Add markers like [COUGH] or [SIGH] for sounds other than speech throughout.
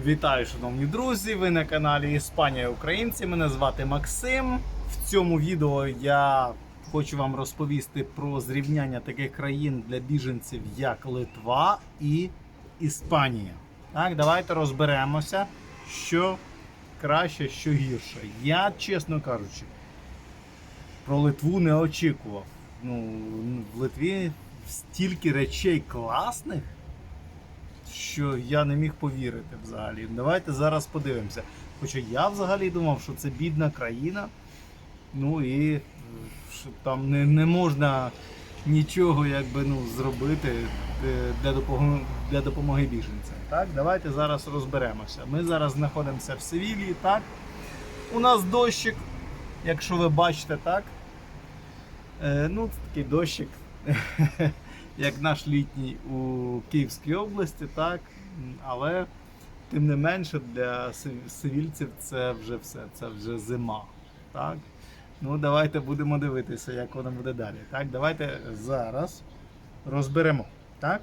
Вітаю, шановні друзі! Ви на каналі Іспанія Українці. Мене звати Максим. В цьому відео я хочу вам розповісти про зрівняння таких країн для біженців, як Литва і Іспанія. Так, давайте розберемося, що краще, що гірше. Я, чесно кажучи, про Литву не очікував. Ну, в Литві стільки речей класних що я не міг повірити взагалі. Давайте зараз подивимося. Хоча я взагалі думав, що це бідна країна. Ну і е, що там не, не можна нічого якби, ну, зробити е, для допомоги, для допомоги біженцям. Так, давайте зараз розберемося. Ми зараз знаходимося в Севілії, так? У нас дощик, якщо ви бачите, так? Е, ну, такий дощик, [LAUGHS] як наш літній у Київській області, так. Але тим не менше для севільців це вже все, це вже зима. Так? Ну, давайте будемо дивитися, як воно буде далі. Так, давайте зараз розберемо. Так?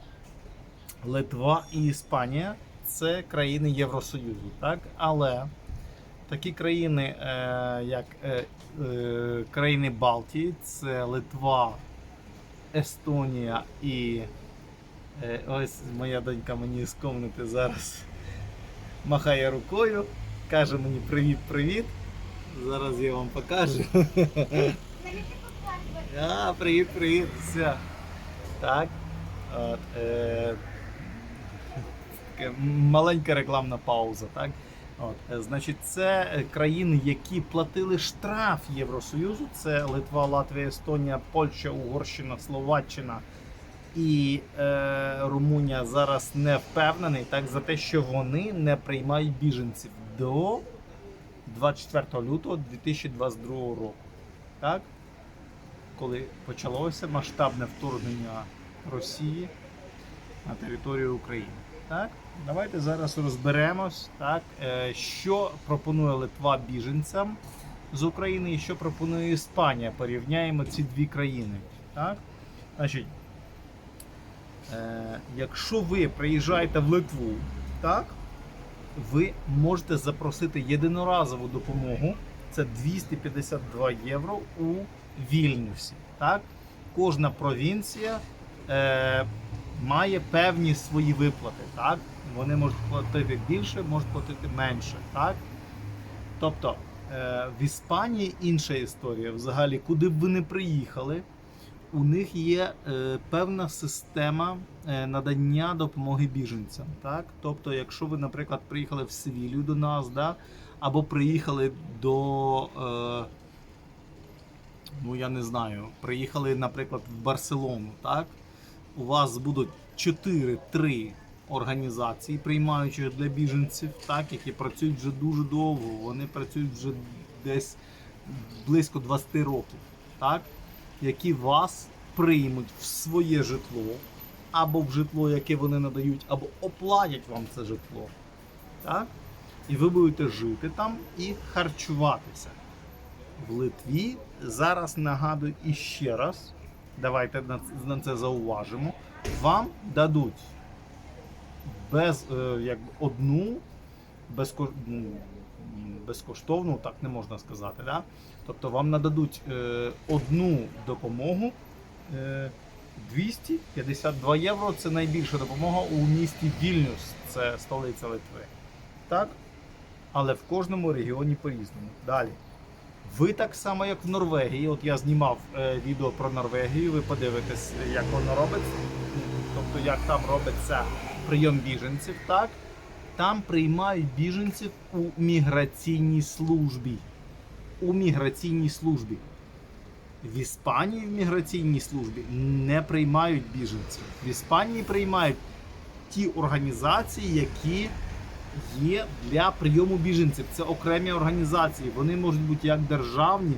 Литва і Іспанія це країни Євросоюзу, так? Але такі країни, е, як е, е, країни Балтії, це Литва, Естонія і е, ось моя донька мені з комнати зараз махає рукою, каже мені привіт-привіт. Зараз я вам покажу. А, привіт, привіт. Все. Так. От, е, маленька рекламна пауза, так? От, е, значить, це е, країни, які платили штраф Євросоюзу. Це Литва, Латвія, Естонія, Польща, Угорщина, Словаччина і е, Румунія зараз не впевнений так, за те, що вони не приймають біженців до 24 лютого 2022 року. Так? Коли почалося масштабне вторгнення Росії на територію України. Так? Давайте зараз розберемось, так, е, що пропонує Литва біженцям з України і що пропонує Іспанія. Порівняємо ці дві країни. Так? Значить, е, якщо ви приїжджаєте в Литву, так, ви можете запросити єдиноразову допомогу. Це 252 євро у Вільнюсі. Так? Кожна провінція е, має певні свої виплати. Так? Вони можуть платити більше, можуть платити менше. Так? Тобто е, в Іспанії інша історія. Взагалі, куди б ви не приїхали, у них є е, певна система е, надання допомоги біженцям. Так? Тобто, якщо ви, наприклад, приїхали в Севілію до нас, да? або приїхали до. Ну я не знаю, приїхали, наприклад, в Барселону, так? У вас будуть 4-3 організації, приймаючі для біженців, так, які працюють вже дуже довго. Вони працюють вже десь близько 20 років, так? які вас приймуть в своє житло, або в житло, яке вони надають, або оплатять вам це житло. Так? І ви будете жити там і харчуватися. В Литві зараз нагадую іще раз, давайте на, це зауважимо. Вам дадуть без е, якби одну ну, безкоштовну, так не можна сказати. Да? Тобто вам нададуть е, одну допомогу е, 252 євро. Це найбільша допомога у місті Вільнюс, це столиця Литви. Так? Але в кожному регіоні по-різному. Далі. Ви так само, як в Норвегії. От я знімав е, відео про Норвегію, ви подивитесь, як воно робиться. Тобто, як там робиться прийом біженців, так? Там приймають біженців у міграційній службі. У міграційній службі. В Іспанії в міграційній службі не приймають біженців. В Іспанії приймають ті організації, які є для прийому біженців. Це окремі організації. Вони можуть бути як державні,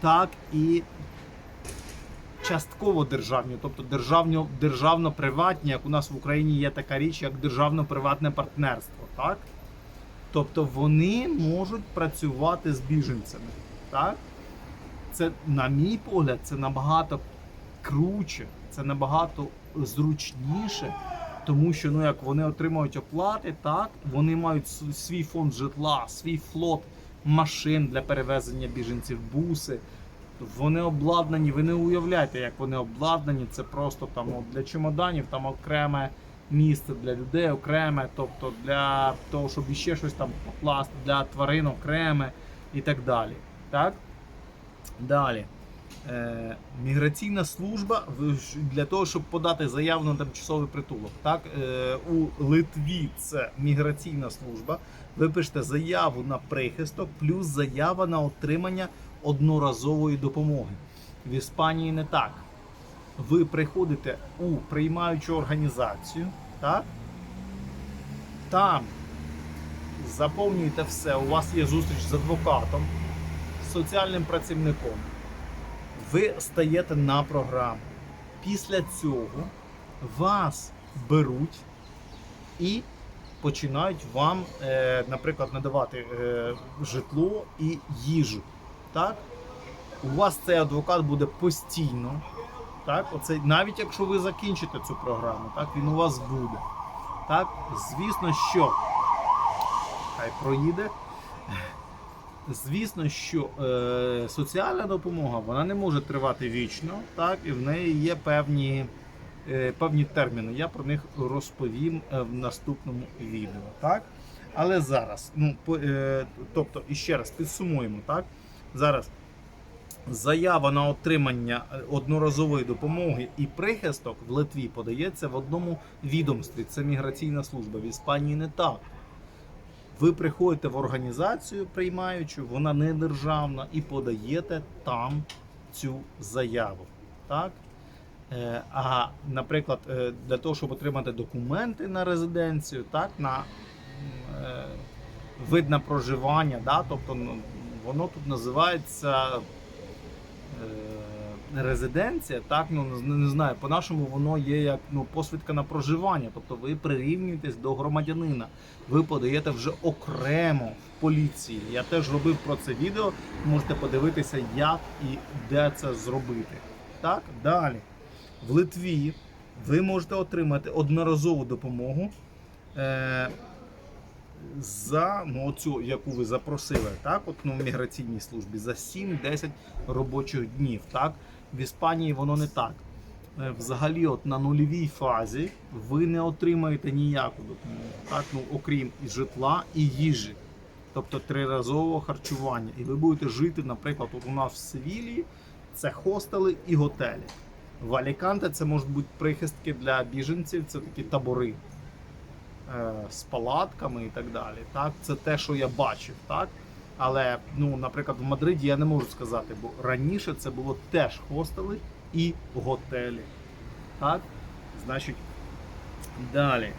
так і частково державні, тобто державно, державно-приватні, як у нас в Україні є така річ, як державно-приватне партнерство. Так? Тобто вони можуть працювати з біженцями. Так? Це, на мій погляд, це набагато круче, це набагато зручніше Тому що ну як вони отримують оплати, так вони мають свій фонд житла, свій флот машин для перевезення біженців, буси. Вони обладнані, ви не уявляєте, як вони обладнані. Це просто там от, для чемоданів там окреме місце для людей, окреме, тобто для того, щоб іще щось там покласти, для тварин окреме і так далі. Так? Далі. Е, міграційна служба для того, щоб подати заяву на тимчасовий притулок. Так, е, у Литві це міграційна служба. Ви пишете заяву на прихисток, плюс заява на отримання одноразової допомоги. В Іспанії не так. Ви приходите у приймаючу організацію, так? Там заповнюєте все, у вас є зустріч з адвокатом, соціальним працівником. Ви стаєте на програму. Після цього вас беруть і починають вам, е, наприклад, надавати е, житло і їжу. Так? У вас цей адвокат буде постійно. Так? Оце, навіть якщо ви закінчите цю програму, так, він у вас буде. Так? Звісно, що хай проїде. Звісно, що е, соціальна допомога вона не може тривати вічно, так, і в неї є певні, е, певні терміни. Я про них розповім е, в наступному відео. Так? Але зараз, ну, по, е, тобто, іще раз підсумуємо, так? Зараз заява на отримання е, одноразової допомоги і прихисток в Литві подається в одному відомстві. Це міграційна служба. В Іспанії не так. Ви приходите в організацію приймаючу, вона не державна, і подаєте там цю заяву. Так? Е, а, наприклад, е, для того, щоб отримати документи на резиденцію, так, на е, вид на проживання, да, тобто ну, воно тут називається резиденція, так, ну не, знаю, по-нашому воно є як ну, посвідка на проживання, тобто ви прирівнюєтесь до громадянина ви подаєте вже окремо в поліції. Я теж робив про це відео. Можете подивитися, як і де це зробити. Так, далі. В Литві ви можете отримати одноразову допомогу е, за ну, оцю, яку ви запросили, так, от, ну, в міграційній службі за 7-10 робочих днів. Так? В Іспанії воно не так. Е, Взагалі, от на нульовій фазі ви не отримаєте ніяку допомогу, так? ну, окрім і житла і їжі, тобто триразового харчування. І ви будете жити, наприклад, от у нас в Севілії це хостели і готелі. В Аліканте це можуть бути прихистки для біженців, це такі табори е, з палатками і так далі. Так? Це те, що я бачив. Так? Але, ну, наприклад, в Мадриді я не можу сказати, бо раніше це було теж хостели і готелі. Так? Значить, далі.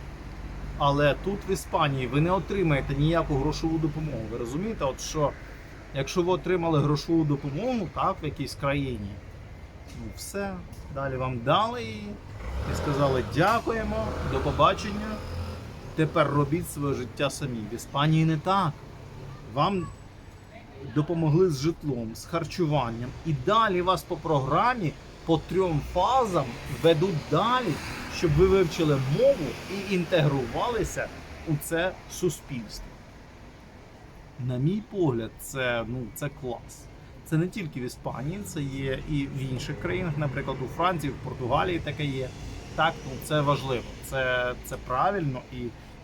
Але тут в Іспанії ви не отримаєте ніяку грошову допомогу. Ви розумієте, от що якщо ви отримали грошову допомогу так, в якійсь країні, ну все, далі вам дали її і сказали дякуємо, до побачення. Тепер робіть своє життя самі. В Іспанії не так. Вам допомогли з житлом, з харчуванням, і далі вас по програмі по трьом фазам ведуть далі, щоб ви вивчили мову і інтегрувалися у це суспільство. На мій погляд, це, ну, це клас. Це не тільки в Іспанії, це є і в інших країнах, наприклад, у Франції, в Португалії таке є. Так, ну це важливо, це, це правильно і,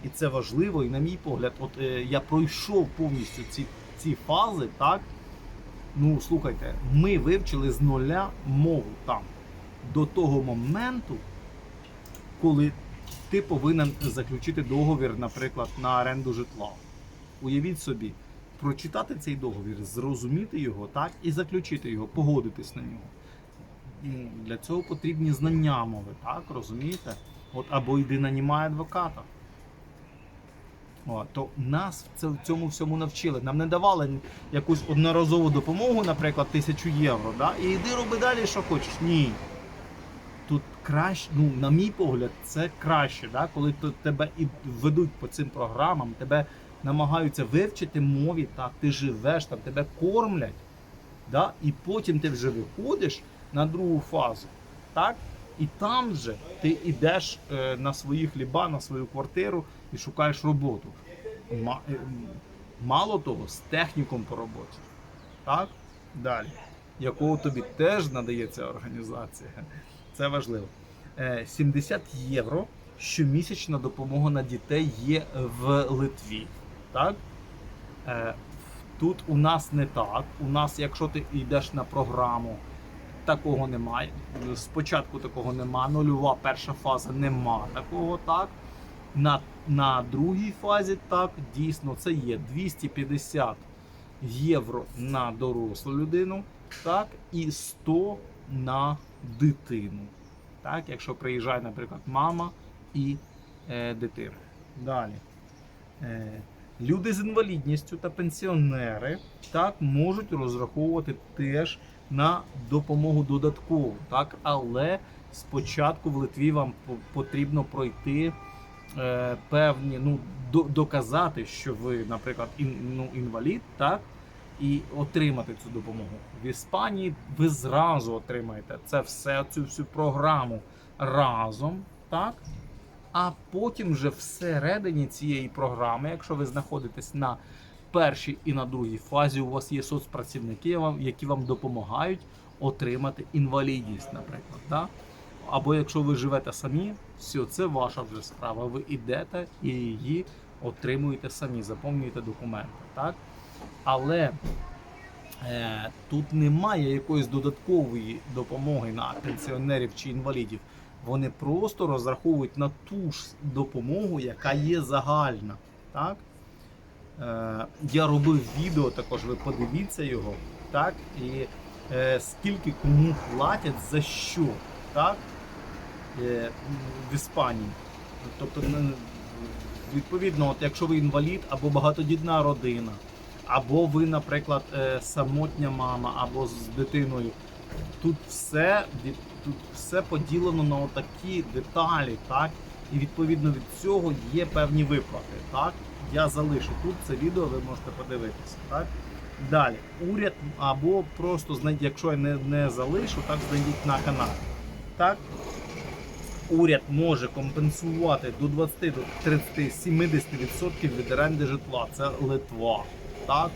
і це важливо. І на мій погляд, от е, я пройшов повністю ці, ці фази, так. Ну, слухайте, ми вивчили з нуля мову там до того моменту, коли ти повинен заключити договір, наприклад, на оренду житла. Уявіть собі, прочитати цей договір, зрозуміти його, так, і заключити його, погодитись на нього. Для цього потрібні знання мови, так, розумієте? От або йди нанімай адвоката. То нас в цьому всьому навчили. Нам не давали якусь одноразову допомогу, наприклад, тисячу євро. Да? І йди роби далі, що хочеш. Ні. Тут краще, ну, на мій погляд, це краще, да? коли то тебе і ведуть по цим програмам, тебе намагаються вивчити мові, так, ти живеш, там тебе кормлять, да? і потім ти вже виходиш на другу фазу. Так? І там же ти йдеш е, на свої хліба, на свою квартиру і шукаєш роботу. Е, Мало того, з техніком по роботі. Так? Далі. Якого тобі теж надає ця організація. Це важливо. Е, 70 євро щомісячна допомога на дітей є в Литві. Так? Е, Тут у нас не так. У нас, якщо ти йдеш на програму, такого немає. Спочатку такого нема. Нульова перша фаза нема такого, так. На, на другій фазі так, дійсно, це є 250 євро на дорослу людину, так, і 100 на дитину. Так, якщо приїжджає, наприклад, мама і е, дитина. Далі. Е, люди з інвалідністю та пенсіонери так, можуть розраховувати теж на допомогу додаткову. Так, але спочатку в Литві вам потрібно пройти е, певні, ну, до, доказати, що ви, наприклад, ін, ну, інвалід, так, і отримати цю допомогу. В Іспанії ви зразу отримаєте це все, цю всю програму разом, так? А потім вже всередині цієї програми, якщо ви знаходитесь на першій і на другій фазі, у вас є соцпрацівники, які вам допомагають отримати інвалідність, наприклад. Так? Або якщо ви живете самі, все, це ваша вже справа. Ви йдете і її отримуєте самі, заповнюєте документи. Так? Але е, тут немає якоїсь додаткової допомоги на пенсіонерів чи інвалідів. Вони просто розраховують на ту ж допомогу, яка є загальна. Так? Е, я робив відео, також ви подивіться його. Так? І е, скільки кому платять за що. Так? Е, в Іспанії. Тобто, відповідно, от якщо ви інвалід або багатодітна родина, або ви, наприклад, е, самотня мама, або з дитиною, тут все, тут все поділено на отакі деталі, так? І відповідно від цього є певні виплати. Так? Я залишу тут це відео, ви можете подивитися. Так? Далі, уряд або просто знайдіть, якщо я не, не залишу, так знайдіть на каналі. Так? Уряд може компенсувати до 20 до 30 70% від оренди житла. Це Литва. Так?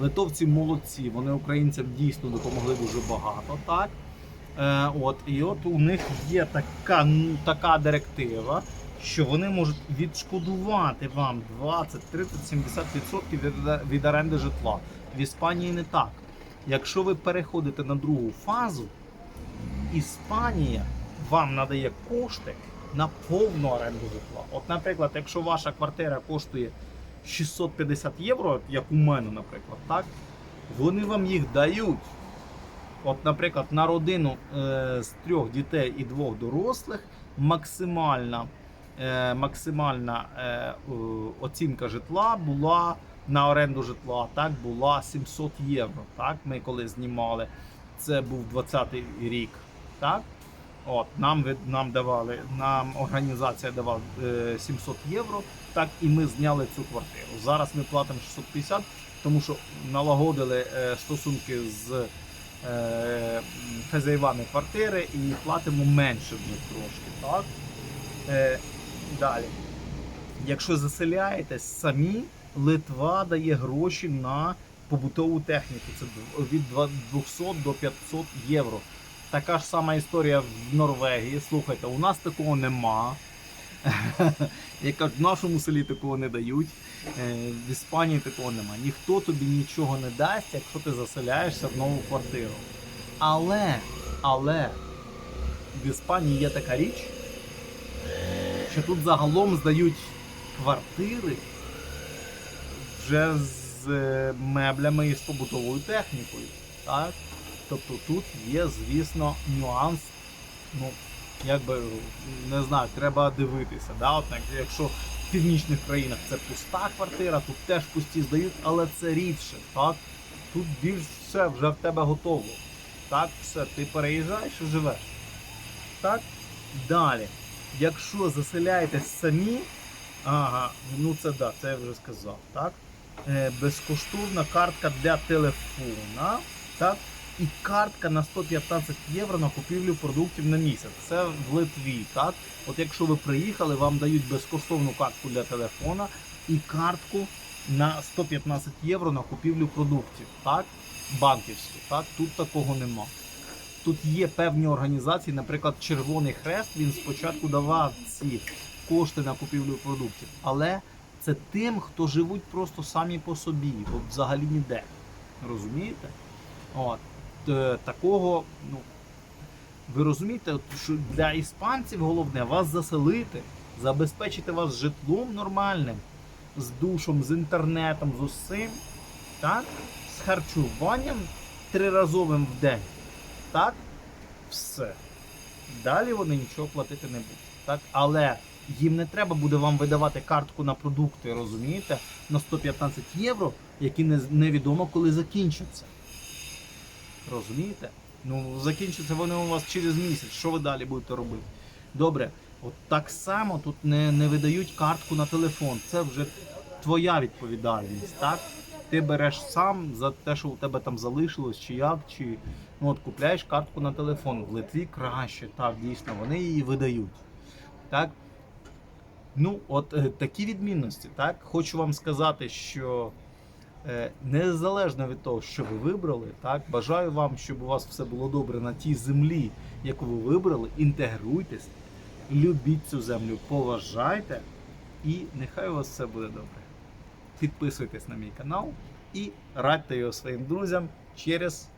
Литовці молодці, вони українцям дійсно допомогли дуже багато. Так? Е, от, і от у них є така, ну, така директива, що вони можуть відшкодувати вам 20, 30, 70% від, оренди житла. В Іспанії не так. Якщо ви переходите на другу фазу, Іспанія вам надає кошти на повну оренду житла. От, наприклад, якщо ваша квартира коштує 650 євро, як у мене, наприклад, так, вони вам їх дають. От, наприклад, на родину е, з трьох дітей і двох дорослих максимальна, максимальна е, оцінка житла була на оренду житла, так, була 700 євро. Так, ми коли знімали, це був 20-й рік. Так? От, нам, нам давали, нам організація давала е, 700 євро, так, і ми зняли цю квартиру. Зараз ми платимо 650, тому що налагодили е, стосунки з е, хазяївами квартири і платимо менше в них трошки. Так? Далі. Якщо заселяєтесь самі, Литва дає гроші на побутову техніку. Це від 200 до 500 євро. Така ж сама історія в Норвегії. Слухайте, у нас такого нема. [LAUGHS] Як в нашому селі такого не дають. Е, В Іспанії такого нема. Ніхто тобі нічого не дасть, якщо ти заселяєшся в нову квартиру. Але, але в Іспанії є така річ, що тут загалом здають квартири вже з е, меблями і з побутовою технікою. Так? Тобто тут є, звісно, нюанс. Ну, якби не знаю, треба дивитися. Да? От, якщо в північних країнах це пуста квартира, тут теж пусті здають, але це рідше. Так? Тут більш все вже в тебе готово. Так, все, ти переїжджаєш і живеш. Так? Далі. Якщо заселяєтесь самі, ага, ну це да, це я вже сказав. Так? Е, безкоштовна картка для телефона. Так? і картка на 115 євро на купівлю продуктів на місяць. Це в Литві. Так, от якщо ви приїхали, вам дають безкоштовну картку для телефона і картку на 115 євро на купівлю продуктів. Так, банківську. Так, тут такого нема. Тут є певні організації, наприклад, Червоний Хрест. Він спочатку давав ці кошти на купівлю продуктів, але це тим, хто живуть просто самі по собі, от взагалі ніде. Розумієте? От е, такого, ну ви розумієте, що для іспанців головне вас заселити, забезпечити вас житлом нормальним, з душом, з інтернетом, з усім, так? з харчуванням триразовим в день. Так? Все. Далі вони нічого платити не будуть. Так? Але їм не треба буде вам видавати картку на продукти, розумієте, на 115 євро, які не, невідомо коли закінчаться. Розумієте? Ну, закінчаться вони у вас через місяць. Що ви далі будете робити? Добре, от так само тут не, не видають картку на телефон. Це вже твоя відповідальність, так? Ти береш сам за те, що у тебе там залишилось, чи як, чи ну, от купляєш картку на телефон. В Литві краще, так, дійсно, вони її видають. Так? Ну, от е, такі відмінності. Так? Хочу вам сказати, що е, незалежно від того, що ви вибрали, так, бажаю вам, щоб у вас все було добре на тій землі, яку ви вибрали. Інтегруйтесь, любіть цю землю, поважайте, і нехай у вас все буде добре. Підписуйтесь на мій канал і радьте його своїм друзям через